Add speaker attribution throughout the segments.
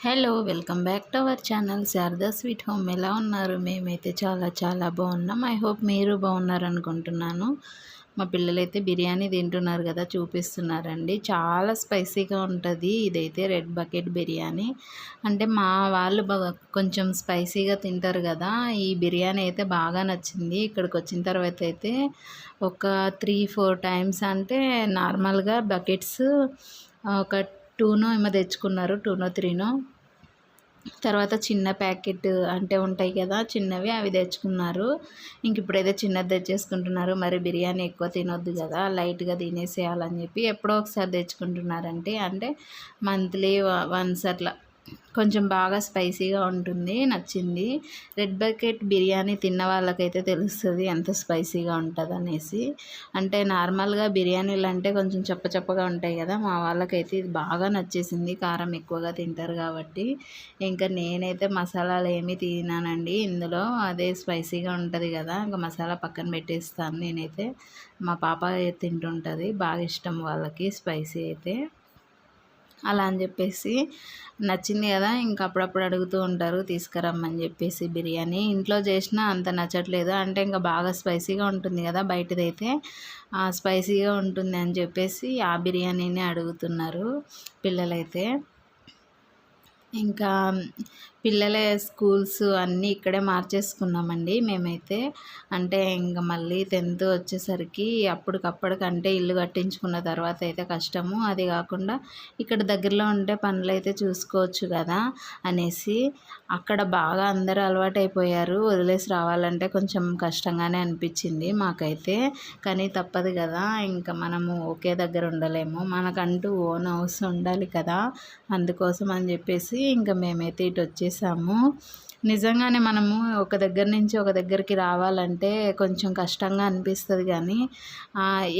Speaker 1: Hello welcome back to our channel Sharada sweet home. ఎలా ఉన్నారు? మేమైతే చాలా చాలా బాగున్నాం. ఐ హోప్ మీరు బాగున్నారు అనుకుంటున్నాను మా పిల్లలైతే బిర్యానీ తింటున్నారు కదా చూపిస్తున్నారండి. చాలా స్పైసీగా ఉంటుంది. ఇదైతే రెడ్ బకెట్ బిర్యానీ. అంటే మా వాళ్ళు కొంచెం స్పైసీగా తింటారు కదా. ఈ బిర్యానీ అయితే బాగా నచ్చింది. ఇక్కడికి వచ్చిన తర్వాత అయితే ఒక త్రీ ఫోర్ టైమ్స్ అంటే నార్మల్గా బకెట్స్ ఒక టూనో ఏమో తెచ్చుకున్నారు టూనో త్రీనో. తర్వాత చిన్న ప్యాకెట్ అంటే ఉంటాయి కదా చిన్నవి అవి తెచ్చుకున్నారు. ఇంక ఇప్పుడైతే చిన్నది తెచ్చేసుకుంటున్నారు. మరి బిర్యానీ ఎక్కువ తినొద్దు కదా లైట్గా తినేసేయాలని చెప్పి ఎప్పుడో ఒకసారి తెచ్చుకుంటున్నారంటే అంటే మంత్లీ వన్స్ అట్లా కొంచెం బాగా స్పైసీగా ఉంటుంది నచ్చింది. రెడ్ బకెట్ బిర్యానీ తిన్న వాళ్ళకైతే తెలుస్తుంది ఎంత స్పైసీగా ఉంటుంది అనేసి అంటే నార్మల్గా బిర్యానీలు అంటే కొంచెం చప్పచప్పగా ఉంటాయి కదా మా వాళ్ళకైతే ఇది బాగా నచ్చేసింది. కారం ఎక్కువగా తింటారు కాబట్టి. ఇంకా నేనైతే మసాలాలు ఏమీ తినానండి. ఇందులో అదే స్పైసీగా ఉంటుంది కదా ఇంకా మసాలా పక్కన పెట్టేస్తాను నేనైతే. మా పాప తింటుంటుంది బాగా ఇష్టం వాళ్ళకి స్పైసీ అయితే. అలా అని చెప్పేసి నచ్చింది కదా ఇంక అప్పుడప్పుడు అడుగుతూ ఉంటారు తీసుకురమ్మని చెప్పేసి బిర్యానీ. ఇంట్లో చేసినా అంత నచ్చట్లేదు. అంటే ఇంకా బాగా స్పైసీగా ఉంటుంది కదా బయటదైతే. స్పైసీగా ఉంటుంది అని చెప్పేసి ఆ బిర్యానీనే అడుగుతున్నారు పిల్లలైతే. ఇంకా పిల్లల స్కూల్స్ అన్నీ ఇక్కడే మార్చేసుకున్నామండి మేమైతే. అంటే ఇంకా మళ్ళీ టెన్త్ వచ్చేసరికి అప్పటికప్పటికంటే ఇల్లు కట్టించుకున్న తర్వాత అయితే కష్టము. అది కాకుండా ఇక్కడ దగ్గరలో ఉండే పనులు అయితే చూసుకోవచ్చు కదా అనేసి అక్కడ బాగా అందరూ అలవాటు అయిపోయారు వదిలేసి రావాలంటే కొంచెం కష్టంగానే అనిపించింది మాకైతే. కానీ తప్పదు కదా ఇంకా మనము ఒకే దగ్గర ఉండలేము. మనకంటూ ఓన్ హౌస్ ఉండాలి కదా అందుకోసం అని చెప్పేసి ఇంకా మేమైతే ఇటు వచ్చేసి చేసాము. నిజంగానే మనము ఒక దగ్గర నుంచి ఒక దగ్గరికి రావాలంటే కొంచెం కష్టంగా అనిపిస్తుంది కానీ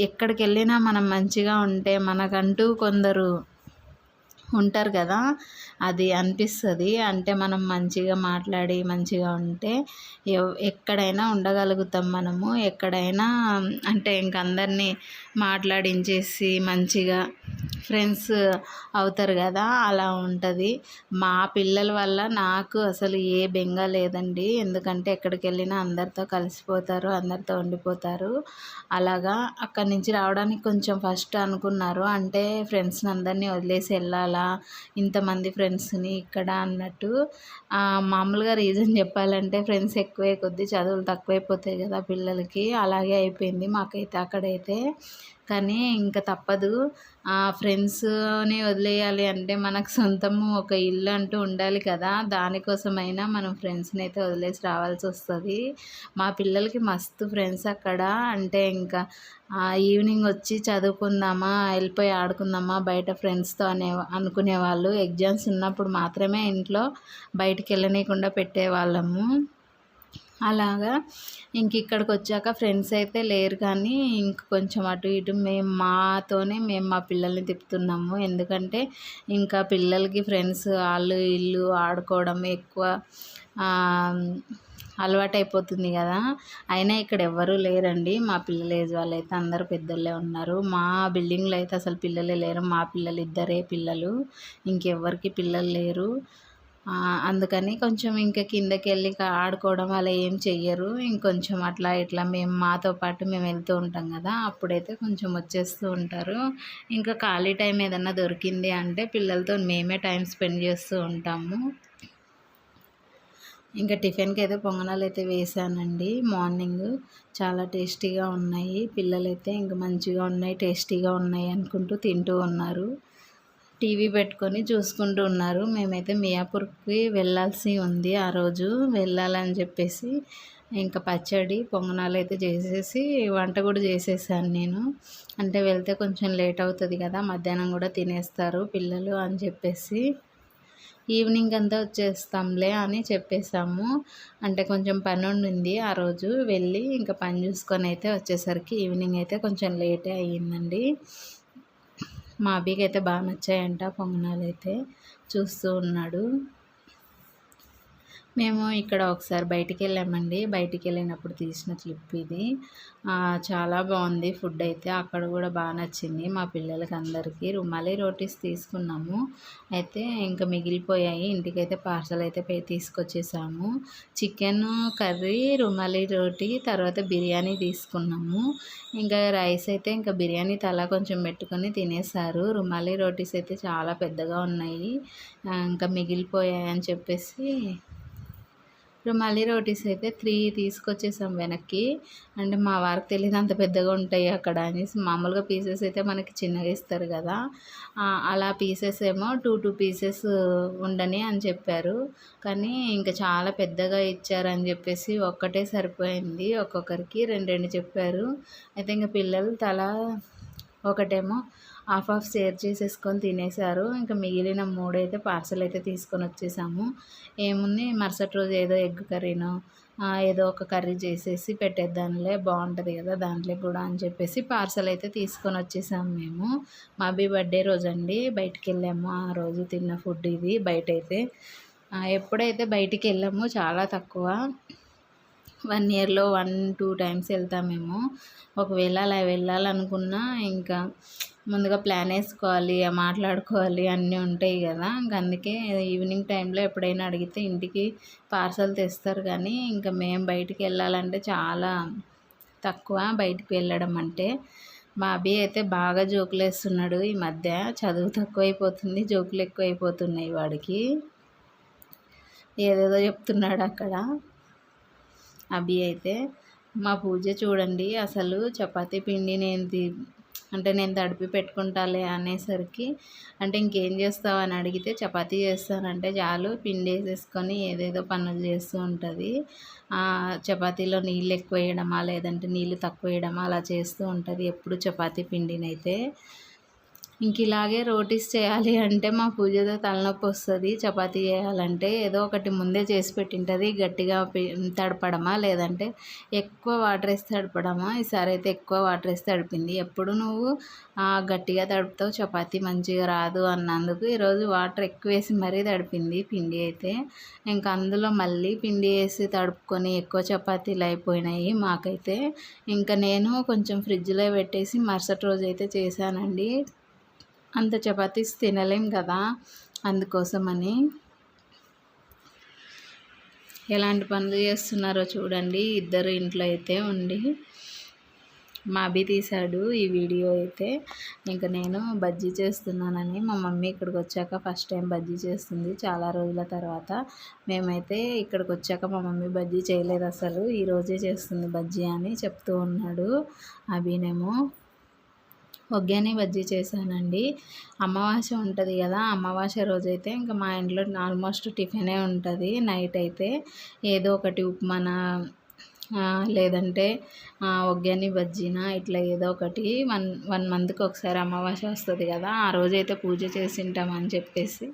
Speaker 1: ఎక్కడికి వెళ్ళినా మనం మంచిగా ఉంటే మనకంటూ కొందరు ఉంటారు కదా అది అనిపిస్తుంది. అంటే మనం మంచిగా మాట్లాడి మంచిగా ఉంటే ఎక్కడైనా ఉండగలుగుతాం మనము. ఎక్కడైనా అంటే ఇంకందరినీ మాట్లాడించేసి మంచిగా ఫ్రెండ్స్ అవుతారు కదా అలా ఉంటుంది. మా పిల్లల వల్ల నాకు అసలు ఏ బెంగ లేదండి. ఎందుకంటే ఎక్కడికి వెళ్ళినా అందరితో కలిసిపోతారు అందరితో ఉండిపోతారు. అలాగా అక్కడి నుంచి రావడానికి కొంచెం ఫస్ట్ అనుకున్నారు. అంటే ఫ్రెండ్స్ని అందరినీ వదిలేసి వెళ్ళాలా? ఇంతమంది ఫ్రెండ్స్ని ఇక్కడ అన్నట్టు మామూలుగా రీజన్ చెప్పాలంటే ఫ్రెండ్స్ ఎక్కువే కొద్దీ చదువులు తక్కువైపోతాయి కదా పిల్లలకి. అలాగే అయిపోయింది మాకైతే అక్కడైతే. కానీ ఇంకా తప్పదు. ఫ్రెండ్స్ని వదిలేయాలి అంటే మనకు సొంతము ఒక ఇల్లు అంటూ ఉండాలి కదా. దానికోసమైనా మనం ఫ్రెండ్స్ని అయితే వదిలేసి రావాల్సి వస్తుంది. మా పిల్లలకి మస్తు ఫ్రెండ్స్ అక్కడ. అంటే ఇంకా ఈవినింగ్ వచ్చి చదువుకుందామా వెళ్ళిపోయి ఆడుకుందామా బయట ఫ్రెండ్స్తో అనే అనుకునేవాళ్ళు ఎగ్జామ్స్ ఉన్నప్పుడు మాత్రమే ఇంట్లో బయటికి వెళ్ళనీయకుండా పెట్టేవాళ్ళము. అలాగా ఇంక ఇక్కడికి వచ్చాక ఫ్రెండ్స్ అయితే లేరు కానీ ఇంక కొంచెం అటు ఇటు మేము మాతోనే మేము మా పిల్లల్ని తిప్పుతున్నాము. ఎందుకంటే ఇంకా పిల్లలకి ఫ్రెండ్స్ వాళ్ళు ఇల్లు ఆడుకోవడం ఎక్కువ అలవాటైపోతుంది కదా. అయినా ఇక్కడ ఎవ్వరూ లేరండి. మా పిల్లల ఏజ్ వాళ్ళు అయితే అందరూ పెద్దోళ్ళే ఉన్నారు. మా బిల్డింగ్లో అయితే అసలు పిల్లలే లేరు. మా పిల్లలు ఇద్దరే పిల్లలు. ఇంకెవ్వరికి పిల్లలు లేరు. అందుకని కొంచెం ఇంకా కిందకి వెళ్ళి ఆడుకోవడం అలా ఏం చెయ్యరు. ఇంకొంచెం అట్లా ఇట్లా మేము మాతో పాటు మేము వెళ్తూ ఉంటాం కదా. అప్పుడైతే కొంచెం వచ్చేస్తూ ఉంటారు. ఇంకా ఖాళీ టైం ఏదన్నా దొరికింది అంటే పిల్లలతో మేమే టైం స్పెండ్ చేస్తూ ఉంటాము. ఇంకా టిఫిన్కి అయితే పొంగనాలు అయితే వేసానండి. మార్నింగ్ చాలా టేస్టీగా ఉన్నాయి. పిల్లలైతే ఇంకా మంచిగా ఉన్నాయి టేస్టీగా ఉన్నాయి అనుకుంటూ తింటూ ఉన్నారు. టీవీ పెట్టుకొని చూసుకుంటూ ఉన్నారు. మేమైతే మియాపూర్కి వెళ్ళాల్సి ఉంది ఆ రోజు. వెళ్ళాలని చెప్పేసి ఇంకా పచ్చడి పొంగనాలు అయితే చేసేసి వంట కూడా చేసేసాను నేను. అంటే వెళ్తే కొంచెం లేట్ అవుతుంది కదా మధ్యాహ్నం కూడా తినేస్తారు పిల్లలు అని చెప్పేసి. ఈవినింగ్ అంతా వచ్చేస్తాంలే అని చెప్పేసాము అంటే కొంచెం పని ఉండింది ఆ రోజు. వెళ్ళి ఇంకా పని చూసుకొని అయితే వచ్చేసరికి ఈవినింగ్ అయితే కొంచెం లేటే అయ్యిందండి. మా అబ్బికి అయితే బాగా నచ్చాయంట పొంగనాలు అయితే చూస్తూ ఉన్నాడు. మేము ఇక్కడ ఒకసారి బయటికి వెళ్ళామండి బయటికి వెళ్ళినప్పుడు తీసిన క్లిప్ ఇది. చాలా బాగుంది ఫుడ్ అయితే. అక్కడ కూడా బాగా నచ్చింది. మా పిల్లలకి అందరికీ రుమాలి రోటీస్ తీసుకున్నాము. అయితే ఇంకా మిగిలిపోయాయి. ఇంటికైతే పార్సల్ అయితే తీసుకొచ్చేసాము. చికెన్ కర్రీ రుమాలి రోటీ తర్వాత బిర్యానీ తీసుకున్నాము. ఇంకా రైస్ అయితే ఇంకా బిర్యానీ తలా కొంచెం పెట్టుకొని తినేసారు రుమాలి రోటీస్ అయితే చాలా పెద్దగా ఉన్నాయి. ఇంకా మిగిలిపోయాయి అని ఇప్పుడు మళ్ళీ రోటీస్ అయితే త్రీ తీసుకొచ్చేసాం వెనక్కి. అంటే మా వారికి తెలియదు అంత పెద్దగా ఉంటాయి అక్కడ అనేసి. మామూలుగా పీసెస్ అయితే మనకి చిన్నగా ఇస్తారు కదా. అలా పీసెస్ ఏమో టూ టూ పీసెస్ ఉండని అని చెప్పారు. కానీ ఇంకా చాలా పెద్దగా ఇచ్చారని చెప్పేసి ఒక్కటే సరిపోయింది. ఒక్కొక్కరికి రెండు రెండు చెప్పారు. అయితే ఇంకా పిల్లలు తల ఒకటేమో హాఫ్ హాఫ్ షేర్ చేసేసుకొని తినేసారు ఇంకా మిగిలిన మూడైతే పార్సల్ అయితే తీసుకొని వచ్చేసాము. ఏముంది? మరుసటి రోజు ఏదో ఎగ్ కర్రీనో ఏదో ఒక కర్రీ చేసేసి పెట్టేద్దాంలే బాగుంటుంది కదా దాంట్లో కూడా అని చెప్పేసి పార్సల్ అయితే తీసుకొని వచ్చేసాము మేము. మా అబ్బి బర్త్డే రోజు అండి బయటికి వెళ్ళాము ఆ రోజు తిన్న ఫుడ్ ఇది బయట అయితే ఎప్పుడైతే బయటికి వెళ్ళాము చాలా తక్కువ. వన్ ఇయర్లో వన్ టూ టైమ్స్ వెళ్తామేమో ఒకవేళ అలా వెళ్ళాలనుకున్నా ఇంకా ముందుగా ప్లాన్ వేసుకోవాలి మాట్లాడుకోవాలి అన్నీ ఉంటాయి కదా. ఇంక అందుకే ఈవినింగ్ టైంలో ఎప్పుడైనా అడిగితే ఇంటికి పార్సల్ తెస్తారు కానీ ఇంకా మేము బయటికి వెళ్ళాలంటే చాలా తక్కువ బయటికి వెళ్ళడం అంటే. మా అబ్బాయి అయితే బాగా జోకులు వేస్తున్నాడు ఈ మధ్య. చదువు తక్కువైపోతుంది జోకులు ఎక్కువైపోతున్నాయి వాడికి. ఏదేదో చెప్తున్నాడు అక్కడ. అవి అయితే మా పూజ చూడండి అసలు చపాతీ పిండి నేను అంటే నేను తడిపి పెట్టుకుంటాలే అనేసరికి అంటే ఇంకేం చేస్తావు? అని అడిగితే చపాతీ చేస్తానంటే చాలు పిండి వేసేసుకొని ఏదేదో పనులు చేస్తూ ఉంటుంది. చపాతీలో నీళ్ళు ఎక్కువ వేయడమా లేదంటే నీళ్ళు తక్కువ వేయడమా అలా చేస్తూ ఉంటుంది ఎప్పుడు చపాతీ పిండినైతే. ఇంక ఇలాగే రోటీస్ చేయాలి అంటే మా పూజతో తలనొప్పి వస్తుంది. చపాతీ చేయాలంటే ఏదో ఒకటి ముందే చేసి పెట్టింటుంది. గట్టిగా తడపడమా? లేదంటే ఎక్కువ వాటర్ వేసి తడపడమా? ఈసారి అయితే ఎక్కువ వాటర్ వేసి తడిపింది. ఎప్పుడు నువ్వు గట్టిగా తడుపుతావు చపాతీ మంచిగా రాదు అన్నందుకు ఈరోజు వాటర్ ఎక్కువ వేసి మరీ తడిపింది పిండి అయితే. ఇంకా అందులో మళ్ళీ పిండి వేసి తడుపుకొని ఎక్కువ చపాతీలు అయిపోయినాయి మాకైతే. ఇంకా నేను కొంచెం ఫ్రిడ్జ్లో పెట్టేసి మరుసటి రోజు అయితే చేశానండి. అంత చపాతీస్ తినలేం కదా అందుకోసమని. ఎలాంటి పనులు చేస్తున్నారో చూడండి. ఇద్దరు ఇంట్లో అయితే ఉండి మా అభి తీశాడు ఈ వీడియో అయితే. ఇంకా నేను బజ్జీ చేస్తున్నానని మా మమ్మీ ఇక్కడికి వచ్చాక ఫస్ట్ టైం బజ్జీ చేస్తుంది. చాలా రోజుల తర్వాత మేమైతే ఇక్కడికి వచ్చాక మా మమ్మీ బజ్జీ చేయలేదు అసలు. ఈరోజే చేస్తుంది బజ్జీ అని చెప్తూ ఉన్నాడు అభినేమో. ఒగ్గాని బజ్జీ చేశానండి. అమావాస్య ఉంటుంది కదా అమావాస్య రోజైతే ఇంకా మా ఇంట్లో ఆల్మోస్ట్ టిఫినే ఉంటుంది నైట్ అయితే. ఏదో ఒకటి ఉప్మాన లేదంటే ఒగ్గాని బజ్జీనా ఇట్లా ఏదో ఒకటి వన్ వన్ మంత్కి ఒకసారి అమావాస్య వస్తుంది కదా ఆ రోజైతే పూజ చేసి ఉంటామని చెప్పేసి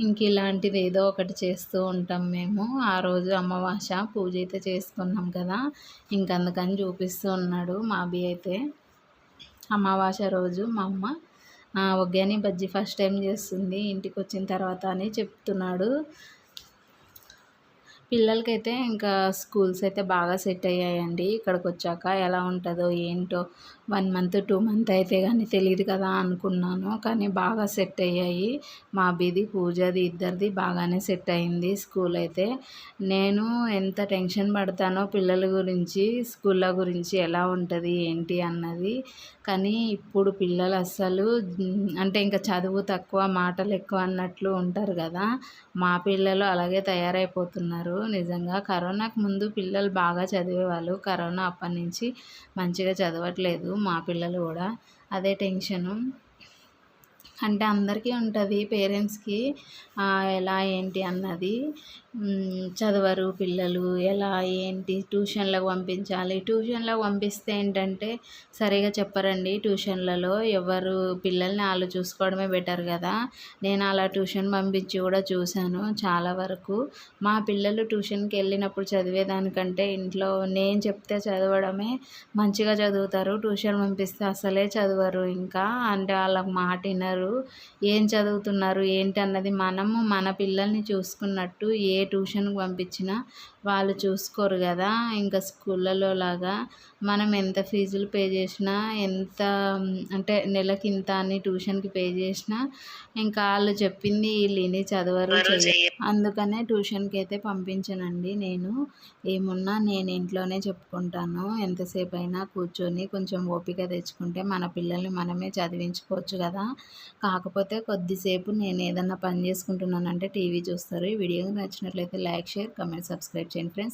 Speaker 1: ఇంక ఇలాంటిది ఏదో ఒకటి చేస్తూ ఉంటాం మేము. ఆ రోజు అమావాస్య పూజ అయితే చేసుకున్నాం కదా ఇంకందుకని చూపిస్తూ ఉన్నాడు మా అయితే. అమావాస్య రోజు మా అమ్మ ఒగ్గాని బజ్జీ ఫస్ట్ టైం చేస్తుంది ఇంటికి వచ్చిన తర్వాత అని చెప్తున్నాడు. పిల్లలకైతే ఇంకా స్కూల్స్ అయితే బాగా సెట్ అయ్యాయండి. ఇక్కడికి వచ్చాక ఎలా ఉంటుందో ఏంటో వన్ మంత్ టూ మంత్ అయితే కానీ తెలియదు కదా అనుకున్నాను. కానీ బాగా సెట్ అయ్యాయి. మా బీది పూజది ఇద్దరిది బాగానే సెట్ అయింది స్కూల్ అయితే. నేను ఎంత టెన్షన్ పడతానో పిల్లల గురించి స్కూళ్ళ గురించి ఎలా ఉంటుంది ఏంటి అన్నది. కానీ ఇప్పుడు పిల్లలు అస్సలు అంటే ఇంకా చదువు తక్కువ మాటలు ఎక్కువ అన్నట్లు ఉంటారు కదా. మా పిల్లలు అలాగే తయారైపోతున్నారు. నిజంగా కరోనాకు ముందు పిల్లలు బాగా చదివేవాళ్ళు. కరోనా అప్పటి నుంచి మంచిగా చదవట్లేదు. మా పిల్లలు కూడా అదే టెన్షను. అంటే అందరికీ ఉంటుంది పేరెంట్స్కి ఎలా ఏంటి అన్నది. చదవరు పిల్లలు ఎలా ఏంటి ట్యూషన్లకు పంపించాలి. ట్యూషన్లకు పంపిస్తే ఏంటంటే సరిగా చెప్పరండి ట్యూషన్లలో. ఎవరు పిల్లల్ని వాళ్ళు చూసుకోవడమే బెటర్ కదా. నేను అలా ట్యూషన్ పంపించి కూడా చూశాను చాలా వరకు. మా పిల్లలు ట్యూషన్కి వెళ్ళినప్పుడు చదివేదానికంటే ఇంట్లో నేను చెప్తే చదవడమే మంచిగా చదువుతారు. ట్యూషన్ పంపిస్తే అసలే చదవరు ఇంకా. అంటే వాళ్ళకి మాట వినరు. ఏం చదువుతున్నారు ఏంటి అన్నది మనము మన పిల్లల్ని చూసుకున్నట్టు ఏ ట్యూషన్కి పంపించినా వాళ్ళు చూసుకోరు కదా ఇంకా స్కూళ్ళలో లాగా. మనం ఎంత ఫీజులు పే చేసినా ఎంత అంటే నెలకి ఇంత అని ట్యూషన్కి పే చేసినా ఇంకా వాళ్ళు చెప్పింది వీళ్ళు విని చదవరు అందుకనే ట్యూషన్కి అయితే పంపించనండి నేను. ఏమున్నా నేను ఇంట్లోనే చెప్పుకుంటాను. ఎంతసేపు అయినా కూర్చొని కొంచెం ఓపిక తెచ్చుకుంటే మన పిల్లల్ని మనమే చదివించుకోవచ్చు కదా. కాకపోతే కొద్దిసేపు నేను ఏదన్నా పని చేసుకుంటున్నానంటే టీవీ చూస్తారు. ఈ వీడియో నచ్చినట్లయితే లైక్ షేర్ కమెంట్ సబ్స్క్రైబ్ చేయండి ఫ్రెండ్స్